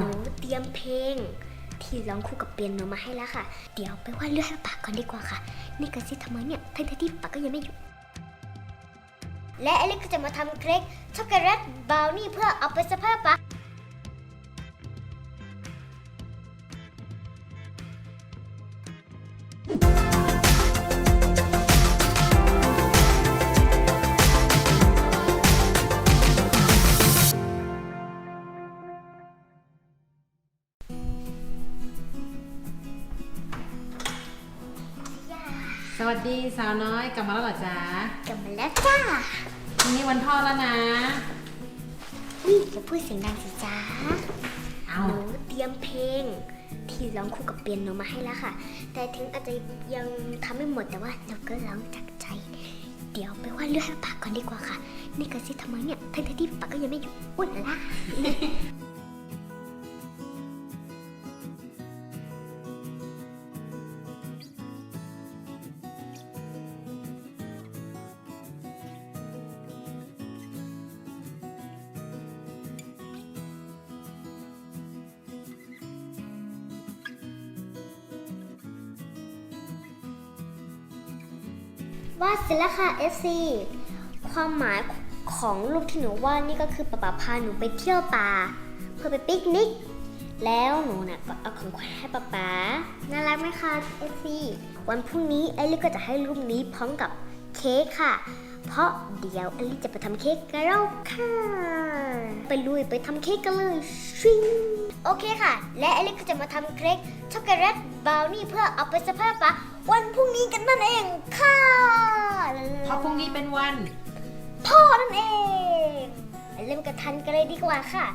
หนูเตรียมเพลง ที่ร้องคู่กับเปียโนมาให้แล้วค่ะ เดี๋ยวไปวาดเลือดให้ปากก่อนดีกว่าค่ะ นี่กระซิบทำไมเนี่ยทั้งที่ปากก็ยังไม่อยู่และอเล็กก็จะมาทำเค้กช็อกโกแลตบราวนี่เพื่อเอาไปสภาพปาก วัสดีสาวน้อยกลับมาแล้วเหรอจ๊ะกลับมาแล้วจ้าพรุ่งนี้วันพ่อแล้วนะนี่อย่าพูดเสียงดังสิจ้าเอาหนูเตรียมเพลง ที่ร้องคู่กับเปียโนมาให้แล้วค่ะ แต่ถึงอาจจะยังทำไม่หมดแต่ว่าเราก็ร้องจากใจ เดี๋ยวไปวาดเลือดให้ปากก่อนดีกว่าค่ะ นี่กระซิบทำไมเนี่ยทั้งๆที่ปากก็ยังไม่อยู่อุ้ยละ วาดเสร็จแล้วค่ะ FC ความหมายของรูปที่หนูวาดนี่ก็คือป๊าป๊าพาหนูไปเที่ยวป่า เพื่อไปปิกนิก แล้วหนูน่ะก็เอาของขวัญให้ป๊าป๊าน่ารักไหมคะ FC วันพรุ่งนี้ไอลลี่ก็จะให้รูปนี้พร้อมกับเค้กค่ะ เพราะเดี๋ยวเอลลี่จะไปทำเค้กกันแล้วค่ะ ไปลุยไปทำเค้กกันเลยชิงโอเคค่ะ และเอลลี่ก็จะมาทำเค้กช็อกโกแลตบราวนี่เพื่อเอาไปสะพายป๊าวันพรุ่งนี้กันนั่นเองค่ะเพราะพรุ่งนี้เป็นวัน พ่อนั่นเองไปเริ่มกันทันกันเลยดีกว่าค่ะ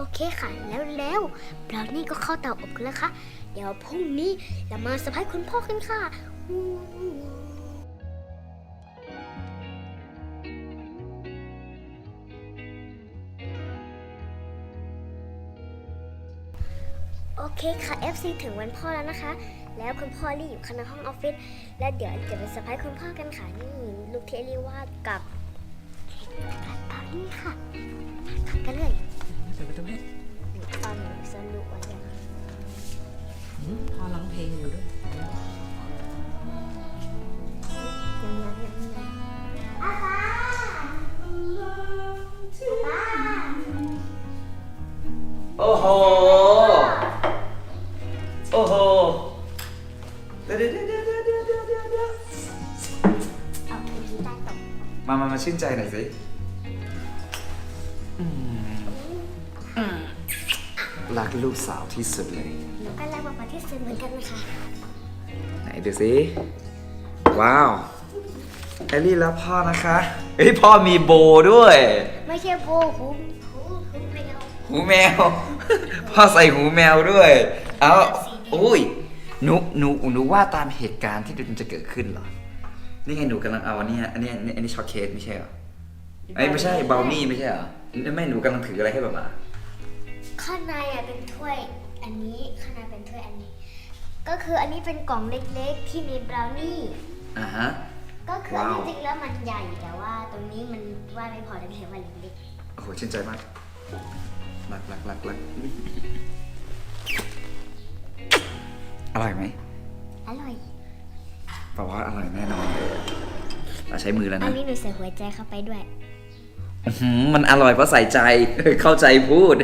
โอเคค่ะ แล้วแล้วบราวนี่ก็เข้าเตาอบกันแล้วค่ะ เดี๋ยวพรุ่งนี้เรามาสะพายคุณพ่อกันค่ะโอเคค่ะ FC ถึงวันพ่อแล้วนะคะ แล้วคุณพ่อรีอยู่ข้างในห้องออฟฟิศ แล้วเดี๋ยวจะไปสะพายคุณพ่อกันค่ะ นี่ลูกเอลี่วาดกับเค้กกระเป๋านี่ค่ะมาทำกันเลย ปิดประตูให้ฟังสนุกอะไรหืพอร้องเพลงอยู่ด้วยโอ้โห โอ้โห เดี๋ยวเดี๋ยวเดี๋ยวเดี๋ยวเดี๋ยวเดี๋ยวมามามาชื่นใจหน่อยสิ รักลูกสาวที่สุดเลย หนูก็รักป๊าป๊าที่สุดเหมือนกันนะคะไหนดูสิ ว้าวแอลลี่แล้วพ่อนะคะเฮ้ยพ่อมีโบด้วย ไม่ใช่โบหูหูหูแมวหูแมว พ่อใส่หูแมวด้วย เอาอุ้ยหนูหนูหนูว่าตามเหตุการณ์ที่มันจะเกิดขึ้นเหรอ นี่ไงหนูกำลังเอาอันเนี้ยอันเนี้ยอันนี้อันนี้ช็อกเค้กไม่ใช่เหรอไอ้ยไม่ใช่เบลนี่ไม่ใช่เหรอ ไม่หนูกำลังถืออะไรให้แบบมา ข้างในอะเป็นถ้วยอันนี้ข้างในเป็นถ้วยอันนี้ ก็คืออันนี้เป็นกล่องเล็กๆ ที่มีบราวนี่อ่าฮะ ก็คืออันว้าวที่จริงแล้วมันใหญ่แต่ว่าตรงนี้มันว่าไม่พอเลยเห็นว่าเล็กโอ้โหชื่นใจมากรักรักรักรักอร่อยไหมๆอร่อยราะว่าอร่อยแน่นอนเลยเราใช้มือแล้วอันะนนี้หนูใส่หัวใจเข้าไปด้วยอื้อหือ มันอร่อยเพราะใส่ใจ เข้าใจพูด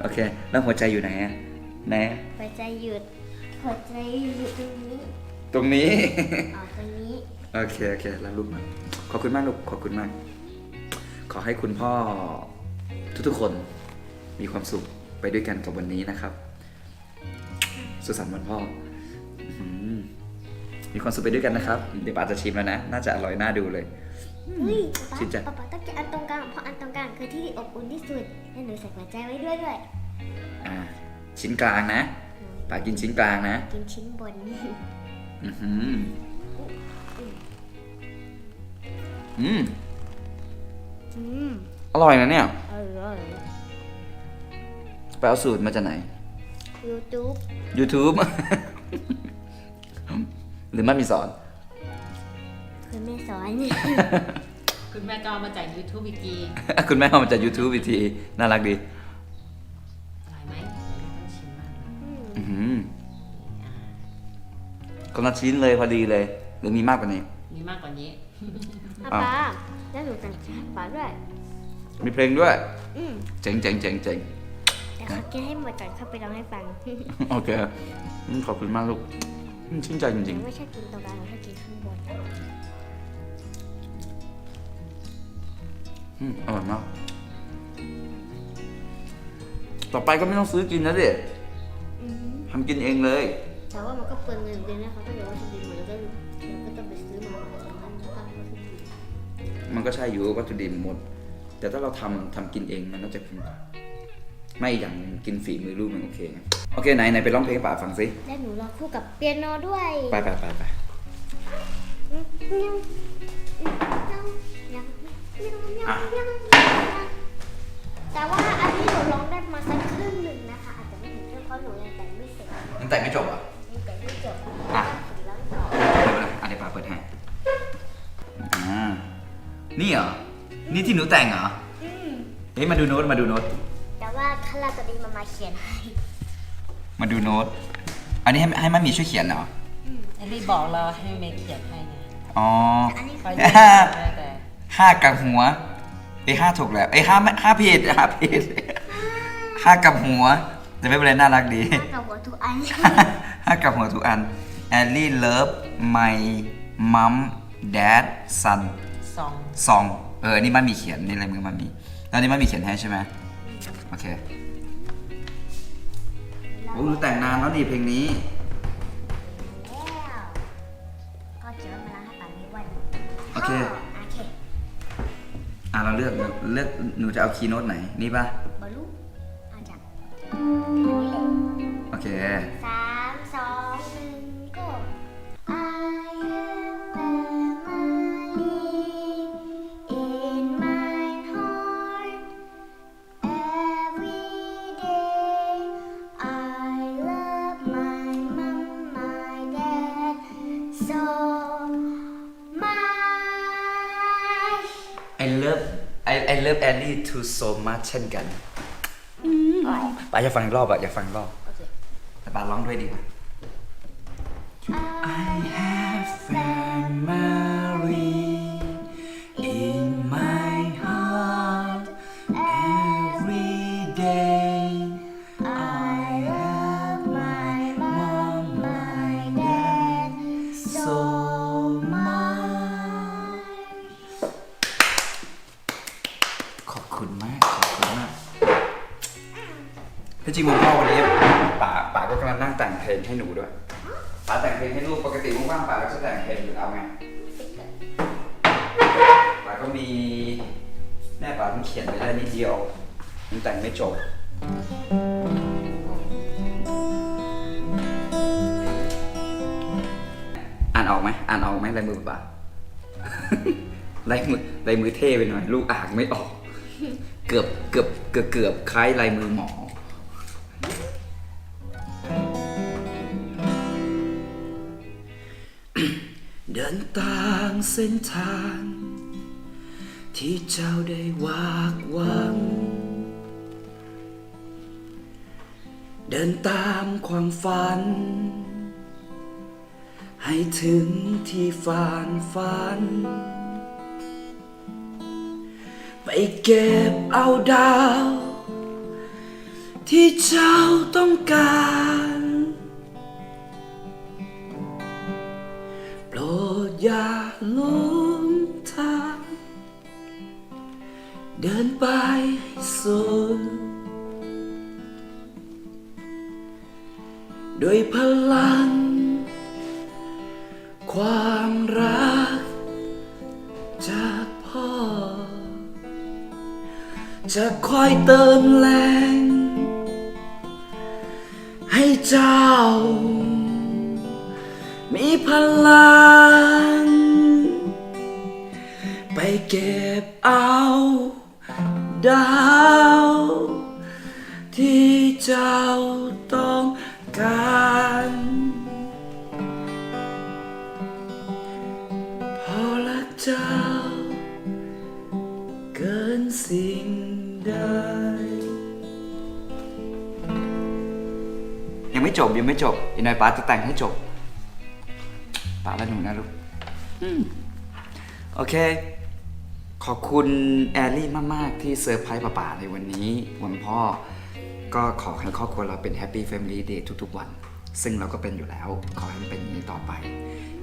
โอเค แล้วหัวใจอยู่ไหนอะไหนอะหัวใจหยุด หัวใจหยุดตรงนี้ตรงนี้ อ๋อตรงนี้ โอเค โอเค แล้วลูกมาขอบคุณมากลูก ขอบคุณมาก ขอให้คุณพ่อทุกๆคนมีความสุขไปด้วยกันกับวันนี้นะครับ สุขสันต์วันพ่ออื้อหือมีความสุขไปด้วยกันนะครับ เดี๋ยวป้าจะชิมแล้วนะ น่าจะอร่อยน่าดูเลย เฮ้ยชื่นใจ ป๊าป๊าต้องกินอันตรงกลางเพราะอันตรงกลางคือที่อบอุ่นที่สุดแล้วหนูใส่หัวใจไว้ด้วยด้วยอ่าชิ้นกลางนะป้ากินชิ้นกลางนะกินชิ้นบนอือหืออืมอืมอร่อยนะเนี่ยอร่อยไปเอาสูตรมาจากไหน ยูทูบ YouTube หรือมันมีสอนคือแม่ สอน คุณแม่ก็เอามาจาก YouTube อีกทีคุณแม่เอามาจาก YouTube อีกทีน่ารักดีอร่อยไหมต้องชิมมากนะอือหือคนละชิ้นเลยพอดีเลย หรือมีมากกว่านี้ มีมากกว่านี้ ป๊าอ้าวป๊าแล้วหนูแต่งป๊าด้วย มีเพลงด้วย อืมเจ๋งเจ๋งเจ๋งเจ๋งแต่เขากินให้หมดก่อนเข้าไปร้องให้ฟังโอเคอืมขอบคุณมากลูกอืมชื่นใจจริงไม่ชอบกินตรงกลางหนูชอบกินข้างบน อืมอร่อยมาก ต่อไปก็ไม่ต้องซื้อกินนะเด็กอืมทำกินเองเลย แต่ว่ามันก็เปลืองเงินเหมือนกันนะคะถ้าเกิดว่าจะดินหมดแล้วก็เราก็ต้องไปซื้อมาจากนั้นแล้วก็มาซื้อกินมันก็ใช่อยู่วัตถุดิบหมด แต่ถ้าเราทำทำกินเองมันน่าจะคุ้มกว่าไม่อย่างกินฝีมือลูกมันโอเคไงโอเคไหนไหนไปร้องเพลงให้ป่าฟังสิและหนูร้องคู่กับเปียโนด้วย ไปไปไปไป แต่ว่าอันนี้หนูร้องได้มาสักครึ่งหนึ่งนะคะ อาจจะไม่ถึงครึ่งเพราะหนูยังแต่งไม่เสร็จยังแต่งไม่จบอะยังแต่งไม่จบอะร้องต่อเดี๋ยวนะอะเดี๋ยวป่าเปิดให้อ่านี่เหรอ นี่ที่หนูแต่งเหรออืมเฮ้ยมาดูโน้ตมาดูโน้ต แต่ว่าคาราตอดีมามาเขียนให้ มาดูโน้ต อันนี้ให้ให้มันมีช่วยเขียนเหรอเอลลี่บอกเราให้เมย์เขียนให้ไงอ๋อ อันนี้เขาคือเขียนให้แต่ห้ากับหัวเอ้ยห้าถูกแล้วเอ้ยห้าไม่ห้าผิดห้าผิดห้ากับหัว แต่ไม่เป็นไรน่ารักดี ห้ากับหัวทุกอัน ห้ากับหัวทุกอัน Ellie love my mom dad son สอง song เออนี่มันมีเขียนนี่อะไรมือมันมีแล้วนี่มันมีเขียนให้ใช่ไหมโอเคโอ้แต่งนานแล้วนี่เพลงนี้ แล้วก็เขียนว่ามาล้างให้ป่านนี้วันโอเคโอ เคอะเราเลือกเลือกหนูจะเอาคีย์โน้ตไหน นี่ปะบอลลูอาจากอันนี้เลยโอเค love Ellie too so much เช่นกันป้าอยากฟังอีกรอบอะอยากฟังอีกรอบโอเคแต่ป้าร้องด้วยดีกว่า ที่จริงวันพ่อวันนี้ป๋าป๋าก็กำลังนั่งแต่งเพลงให้หนูด้วยป๋าแต่งเพลงให้ลูกปกติว่างๆป๋าก็จะแต่งเพลงอยู่แล้วไงป๋าก็มีแม่ป๋าเพิ่งเขียนไปได้นิดเดียวยังแต่งไม่จบอ่านออกไหมอ่านออกไหมลายมือป๋าลายมือลายมือเท่ไปหน่อย ลูกอ่านไม่ออก เกือบเกือบเกือบเกือบคล้ายลายมือหมอ ต่ามเส้นทาง ที่เจ้าได้วากหวัง เดินตามความฝัน ให้ถึงที่ฝันฝัน ไปเก็บเอาดาว ที่เจ้าต้องการ หลงทาง เดินไปสุดด้วยพลัง ความรัก จากพ่อ จะคอยเติมแรง ให้เจ้า มีพลัง ดาว ที่เจ้าต้องการพอรักเจ้า เกินสิ่งใดยังไม่จบยังไม่จบอีกหน่อยป้าจะแต่งให้จบป้าและหนูนะลูกอืมโอเค ขอบคุณแอลลี่มาก ๆ ที่เซอร์ไพรส์ป้าป๋าในวันนี้วันพ่อ ก็ขอให้ครอบครัวเราเป็นแฮปปี้แฟมิลี่เดย์ทุก ๆ วัน ซึ่งเราก็เป็นอยู่แล้ว ขอให้มันเป็นอย่างนี้ต่อไป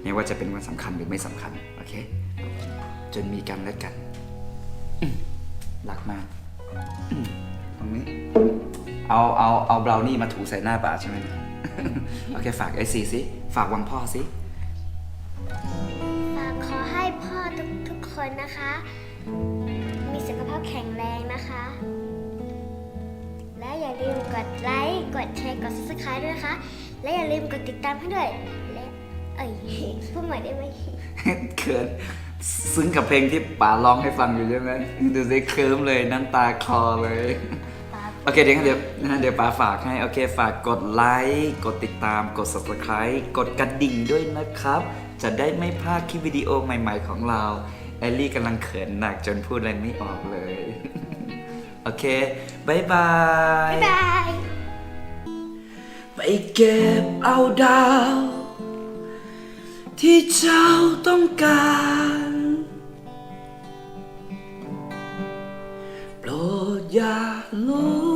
ไม่ว่าจะเป็นวันสำคัญหรือไม่สำคัญ โอเค จนมีกันและกันอืมรักมากอืมตรงนี้เอาเอาเอาเบราวนี่มาถูใส่หน้าป่าใช่ไหมโอเค ฝากไอซีสิ ฝากวังพ่อสิ ฝากขอให้พ่อทุกทุกๆคนนะคะ มีสุขภาพแข็งแรงนะคะ และอย่าลืมกดไลค์ กดแชร์ กด subscribe ด้วยนะคะ และอย่าลืมกดติดตามให้ด้วย และเอ้ยพูดใหม่ได้ไหมเขินซึ้งกับเพลงที่ป๋าร้องให้ฟังอยู่ใช่ไหมดูสิเคิร์มเลยน้ำตาคลอเลยป๊าโอเคเดี๋ยวงั้นเดี๋ยวนะเดี๋ยวป๋าฝากให้โอเคฝากกดไลค์กดติดตามกด subscribe กดกระดิ่งด้วยนะครับ จะได้ไม่พลาดคลิปวิดีโอใหม่ ๆ ของเราแแอลลี่กำลังเขินหนักจนพูดอะไรไม่ออกเลย โอเคบายบาย บาย ไปเก็บเอาดาว ที่เจ้าต้องการ โปรดอย่าลบ